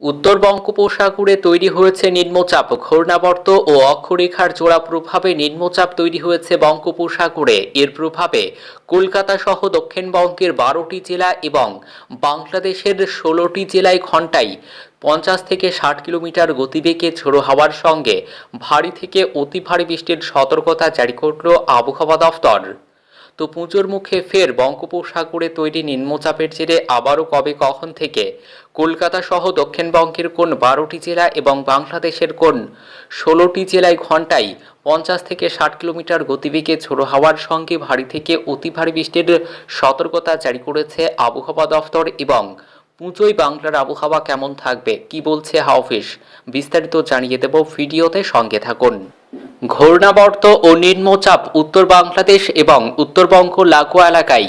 উত্তর বঙ্গোপসাগরে তৈরি হয়েছে নিম্নচাপ ঘূর্ণাবর্ত ও অক্ষরেখার জোড়া প্রভাবে নিম্নচাপ তৈরি হয়েছে বঙ্গোপসাগরে। এর প্রভাবে কলকাতা সহ দক্ষিণবঙ্গের বারোটি জেলা এবং বাংলাদেশের ষোলোটি জেলায় ঘন্টায় পঞ্চাশ থেকে ষাট কিলোমিটার গতিবেগে ঝোড়ো হাওয়ার সঙ্গে ভারী থেকে অতি ভারী বৃষ্টির সতর্কতা জারি করল আবহাওয়া দফতর তো পুজোর মুখে ফের বঙ্গোপসাগরে তৈরি নিম্নচাপের জেরে আবারও কবে কখন থেকে? কলকাতা সহ দক্ষিণবঙ্গের কোন বারোটি জেলা এবং বাংলাদেশের কোন ষোলোটি জেলায় ঘন্টায় পঞ্চাশ থেকে ষাট কিলোমিটার গতিবেগে ঝোড়ো হাওয়ার সঙ্গে ভারী থেকে অতি ভারী বৃষ্টির সতর্কতা জারি করেছে আবহাওয়া দফতর এবং পুজোয় বাংলার আবহাওয়া কেমন থাকবে? কি বলছে হাওফিস বিস্তারিত জানিয়ে দেব ভিডিওতে সঙ্গে থাকুন। ঘূর্ণাবর্ত ও নিম্নচাপ উত্তর বাংলাদেশ এবং উত্তরবঙ্গ লাগোয়া এলাকায়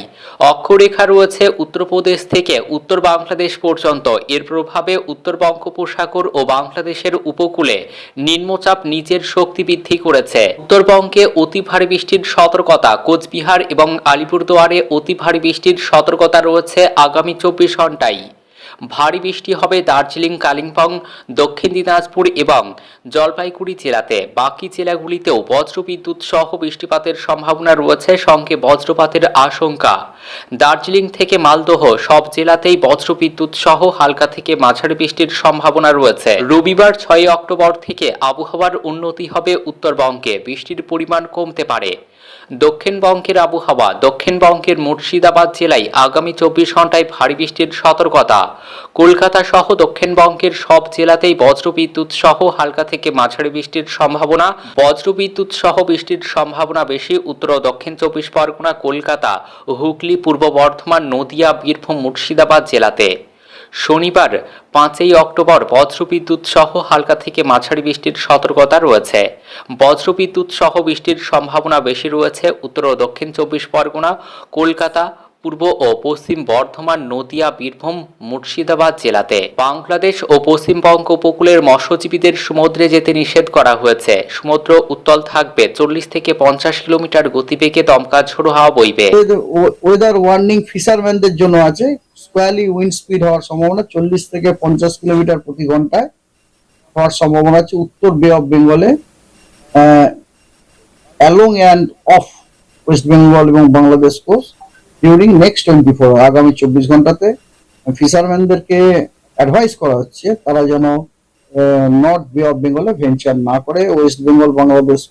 অক্ষরেখা রয়েছে উত্তরপ্রদেশ থেকে উত্তর বাংলাদেশ পর্যন্ত। এর প্রভাবে উত্তর বঙ্গোপসাগর ও বাংলাদেশের উপকূলে নিম্নচাপ নিজের শক্তি বৃদ্ধি করেছে। উত্তরবঙ্গে অতি ভারী বৃষ্টির সতর্কতা, কোচবিহার এবং আলিপুরদুয়ারে অতি ভারী বৃষ্টির সতর্কতা রয়েছে আগামী চব্বিশ ঘন্টায় ভারী বৃষ্টি হবে দার্জিলিং, কালিম্পং, দক্ষিণ দিনাজপুর এবং জলপাইগুড়ি জেলাতে। বাকি জেলাগুলিতেও বজ্রবিদ্যুৎ সহ বৃষ্টিপাতের সম্ভাবনা রয়েছে, সঙ্গে বজ্রপাতের আশঙ্কা। দার্জিলিং থেকে মালদহ সব জেলাতেই বজ্রবিদ্যুৎ সহ হালকা থেকে মাঝারি বৃষ্টির সম্ভাবনা রয়েছে। রবিবার ছয় অক্টোবর থেকে আবহাওয়ার উন্নতি হবে উত্তরবঙ্গে। বৃষ্টির পরিমাণ কমতে পারে। দক্ষিণবঙ্গের আবহাওয়া, দক্ষিণবঙ্গের মুর্শিদাবাদ জেলায় আগামী চব্বিশ ঘন্টায় ভারী বৃষ্টির সতর্কতা। কলকাতা সহ দক্ষিণবঙ্গের সব জেলাতেই বজ্রবিদ্যুৎ সহ হালকা থেকে মাঝারি বৃষ্টির সম্ভাবনা। বজ্রবিদ্যুৎ সহ বৃষ্টির সম্ভাবনা বেশি উত্তর দক্ষিণ চব্বিশ পরগনা, কলকাতা, হুগলি, পূর্ব বর্ধমান, নদিয়া, বীরভূম, মুর্শিদাবাদ জেলাতে। শনিবার পাঁচই অক্টোবর বজ্রবিদ্যুৎ সহ হালকা থেকে মাঝারি বৃষ্টির সতর্কতা রয়েছে। বজ্রবিদ্যুৎ সহ বৃষ্টির সম্ভাবনা বেশি রয়েছে উত্তর ও দক্ষিণ চব্বিশ পরগনা, কলকাতা পূর্ব ও পশ্চিম বর্ধমান, নদিয়া, বীরভূম, মুর্শিদাবাদ জেলাতে। বাংলাদেশ ও পশ্চিমবঙ্গ উপকূলের মৎস্যজীবীদের সমুদ্রে যেতে নিষেধ করা হয়েছে। সমুদ্র উত্তল থাকবে চল্লিশ থেকে পঞ্চাশ কিলোমিটার গতিবেগে দমকা ঝোড়ো হাওয়া বইবে। ওয়েদার ওয়ার্নিং ফিশারম্যানদের জন্য আছে। স্কোয়ারলি উইন্ড স্পিড হওয়ার সম্ভাবনা চল্লিশ থেকে পঞ্চাশ কিলোমিটার প্রতি ঘন্টায় হওয়ার সম্ভাবনা আছে উত্তর বে অফ বেঙ্গলে along and of West Bengal এবং Bangladesh coast during next twenty four আগামী চব্বিশ ঘন্টাতে ফিশারম্যানদেরকে অ্যাডভাইস করা হচ্ছে, তারা যেন নর্থ বে অফ বেঙ্গলে ভেঞ্চার না করে ওয়েস্ট বেঙ্গল বাংলাদেশ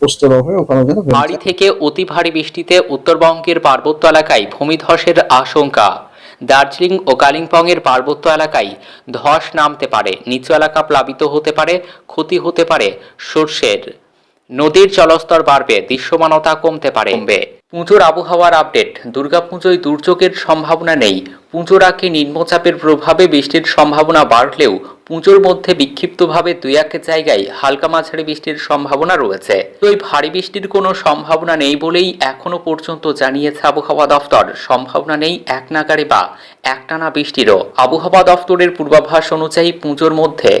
কোস্টের হয়ে ওখানে যেন ভারী থেকে অতি ভারী বৃষ্টিতে উত্তরবঙ্গের পার্বত্য এলাকায় ভূমিধসের আশঙ্কা। দার্জিলিং ও কালিম্পংয়ের পার্বত্য এলাকায় ধস নামতে পারে, নিচু এলাকা প্লাবিত হতে পারে, ক্ষতি হতে পারে সর্ষের। নদীর জলস্তর বাড়বে, দৃশ্যমানতা কমতে পারে। পুজোর আবহাওয়ার আপডেট দুর্গাপুজোয় দুর্যোগের সম্ভাবনা নেই। পুজোর আগে নিম্নচাপের প্রভাবে বৃষ্টির সম্ভাবনা বাড়লেও পুজোর মধ্যে বিক্ষিপ্তভাবে দুই এক জায়গায় হালকা মাঝারি বৃষ্টির সম্ভাবনা রয়েছে। তো এই ভারী বৃষ্টির কোনো সম্ভাবনা নেই বলেই এখনও পর্যন্ত জানিয়েছে আবহাওয়া দফতর। সম্ভাবনা নেই এক নাগারে বা একটানা বৃষ্টিরও। আবহাওয়া দফতরের পূর্বাভাস অনুযায়ী পুজোর মধ্যে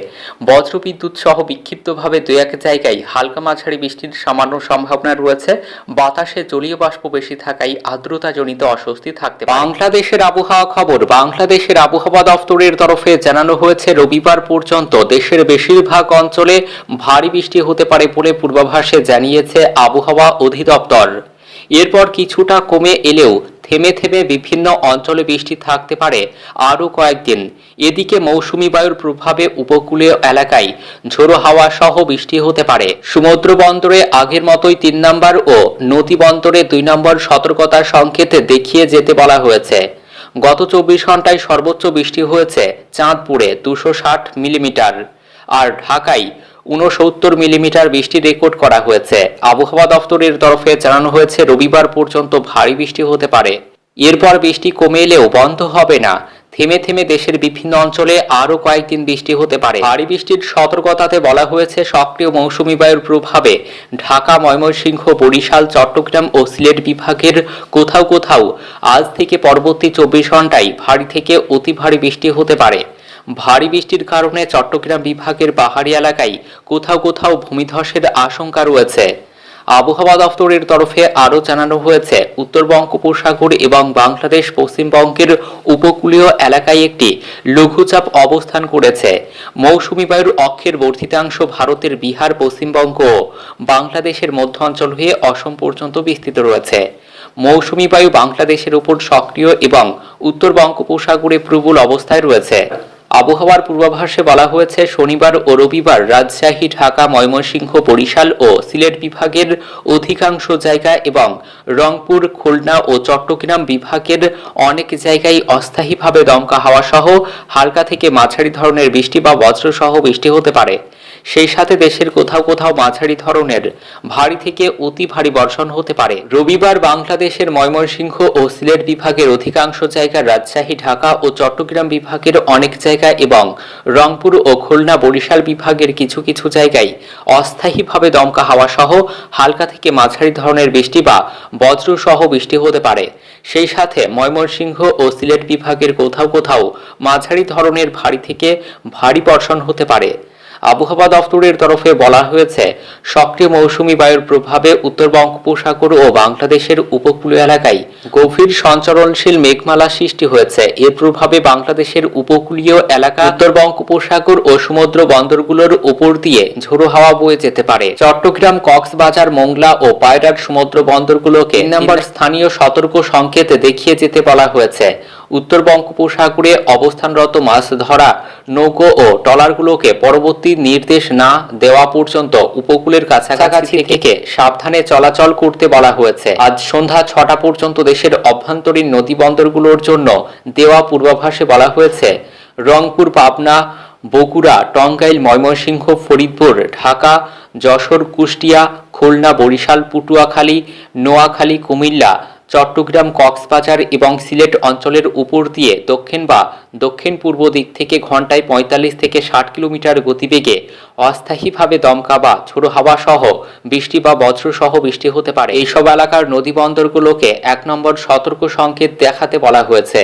বজ্রবিদ্যুৎ সহ বিক্ষিপ্তভাবে দুই এক জায়গায় হালকা মাঝারি বৃষ্টির সামান্য সম্ভাবনা রয়েছে। বাতাসে জলীয় বাষ্প বেশি থাকায় আর্দ্রতাজনিত অস্বস্তি থাকতে বাংলাদেশের আবহাওয়া খবর, বাংলাদেশের আবহাওয়া দফতরের তরফে জানানো হয়েছে, রবিবার পর্যন্ত দেশের বেশিরভাগ অঞ্চলে ভারী বৃষ্টি হতে পারে বলে পূর্বাভাসে জানিয়েছে আবহাওয়া অধিদপ্তর। এরপর কিছুটা কমে এলেও থেমে থেমে বিভিন্ন অঞ্চলে বৃষ্টি থাকতে পারে আরও কয়েকদিন। এদিকে মৌসুমি বায়ুর প্রভাবে উপকূলীয় এলাকায় ঝোড়ো হাওয়া সহ বৃষ্টি হতে পারে। সমুদ্র বন্দরে আগের মতোই তিন নম্বর ও নদী বন্দরে দুই নম্বর সতর্কতার সংকেত দেখিয়ে যেতে বলা হয়েছে। গত চব্বিশ ঘন্টায় সর্বোচ্চ বৃষ্টি হয়েছে চাঁদপুরে দুশো ষাট মিলিমিটার আর ঢাকায় উনসত্তর মিলিমিটার বৃষ্টি রেকর্ড করা হয়েছে। আবহাওয়া দফতরের তরফে জানানো হয়েছে, রবিবার পর্যন্ত ভারী বৃষ্টি হতে পারে। এরপর বৃষ্টি কমে এলেও বন্ধ হবে না। থেমে থেমে দেশের বিভিন্ন অঞ্চলে আরও কয়েকদিন বৃষ্টি হতে পারে। ভারী বৃষ্টির সতর্কতাতে বলা হয়েছে, সক্রিয় মৌসুমী বায়ুর প্রভাবে ঢাকা, ময়মনসিংহ, বরিশাল, চট্টগ্রাম ও সিলেট বিভাগের কোথাও কোথাও আজ থেকে পরবর্তী চব্বিশ ঘন্টায় ভারী থেকে অতি ভারী বৃষ্টি হতে পারে। ভারী বৃষ্টির কারণে চট্টগ্রাম বিভাগের পাহাড়ি এলাকায় কোথাও কোথাও ভূমিধসের আশঙ্কা রয়েছে। আবহাওয়া দফতরের তরফে আরও জানানো হয়েছে, উত্তর বঙ্গোপসাগর এবং বাংলাদেশ পশ্চিমবঙ্গের উপকূলীয় এলাকায় একটি লঘুচাপ অবস্থান করেছে। মৌসুমী বায়ুর অক্ষের বর্ধিতাংশ ভারতের বিহার, পশ্চিমবঙ্গ বাংলাদেশের মধ্য অঞ্চল হয়ে অসম পর্যন্ত বিস্তৃত রয়েছে। মৌসুমী বায়ু বাংলাদেশের উপর সক্রিয় এবং উত্তর বঙ্গোপসাগরে প্রবল অবস্থায় রয়েছে। আবহাওয়ার পূর্বাভাসে বলা হয়েছে, শনিবার ও রবিবার রাজশাহী, ঢাকা, ময়মনসিংহ, বরিশাল ও সিলেট বিভাগের অধিকাংশ জায়গা এবং রংপুর, খুলনা ও চট্টগ্রাম বিভাগের অনেক জায়গায় অস্থায়ীভাবে দমকা হাওয়া সহ হালকা থেকে মাঝারি ধরনের বৃষ্টি বা বজ্রসহ বৃষ্টি হতে পারে। সেই সাথে দেশের কোথাও কোথাও মাঝারি ধরনের ভারী থেকে অতি ভারী বর্ষণ হতে পারে। রবিবার বাংলাদেশের ময়মনসিংহ ও সিলেট বিভাগের অধিকাংশ জায়গা রাজশাহী, ঢাকা ও চট্টগ্রাম বিভাগের অনেক জায়গায় এবং রংপুর ও খুলনা বরিশাল বিভাগের কিছু কিছু জায়গায় অস্থায়ীভাবে দমকা হাওয়া সহ হালকা থেকে মাঝারি ধরনের বৃষ্টি বা বজ্র সহ বৃষ্টি হতে পারে। সেই সাথে ময়মনসিংহ ও সিলেট বিভাগের কোথাও কোথাও মাঝারি ধরনের ভারী থেকে ভারী বর্ষণ হতে পারে। আবহাওয়া দফতরের তরফে বলা হয়েছে, সক্রিয় মৌসুমী বায়ুর প্রভাবে উত্তর বঙ্গোপসাগর ও বাংলাদেশের উপকূলীয় এলাকায় গভীর সঞ্চরণশীল মেঘমালা সৃষ্টি হয়েছে। এর প্রভাবে বাংলাদেশের উপকূলীয় এলাকা উত্তর বঙ্গোপসাগর ও সমুদ্র বন্দরগুলোর উপর দিয়ে ঝোড়ো হাওয়া বয়ে যেতে পারে। চট্টগ্রাম, কক্সবাজার, মোংলা ও পায়রার সমুদ্র বন্দরগুলোকে নম্বর স্থানীয় সতর্ক সংকেত দেখিয়ে যেতে বলা হয়েছে। উত্তর বঙ্গোপসাগরে অবস্থানরত মাছ ধরা, নৌকো ও ট্রলারগুলোকে পরবর্তী নির্দেশ না দেওয়া পর্যন্ত উপকূলের কাছাকাছি থেকে সাবধানে চলাচল করতে বলা হয়েছে। আজ সন্ধ্যা ছটা পর্যন্ত দেশের অভ্যন্তরীণ নদী বন্দরগুলোর জন্য দেওয়া পূর্বাভাসে বলা হয়েছে রংপুর পাবনা বগুড়া টঙ্গাইল ময়মনসিংহ ফরিদপুর ঢাকা যশোর কুষ্টিয়া খুলনা বরিশাল পটুয়াখালী নোয়াখালী কুমিল্লা চট্টগ্রাম, কক্সবাজার এবং সিলেট অঞ্চলের উপর দিয়ে দক্ষিণ বা দক্ষিণ পূর্ব দিক থেকে ঘন্টায় পঁয়তাল্লিশ থেকে ষাট কিলোমিটার গতিবেগে অস্থায়ীভাবে দমকা বা ছোট হাওয়া সহ বৃষ্টি বা বজ্র সহ বৃষ্টি হতে পারে। এইসব এলাকার নদীবন্দরগুলোকে এক নম্বর সতর্ক সংকেত দেখাতে বলা হয়েছে।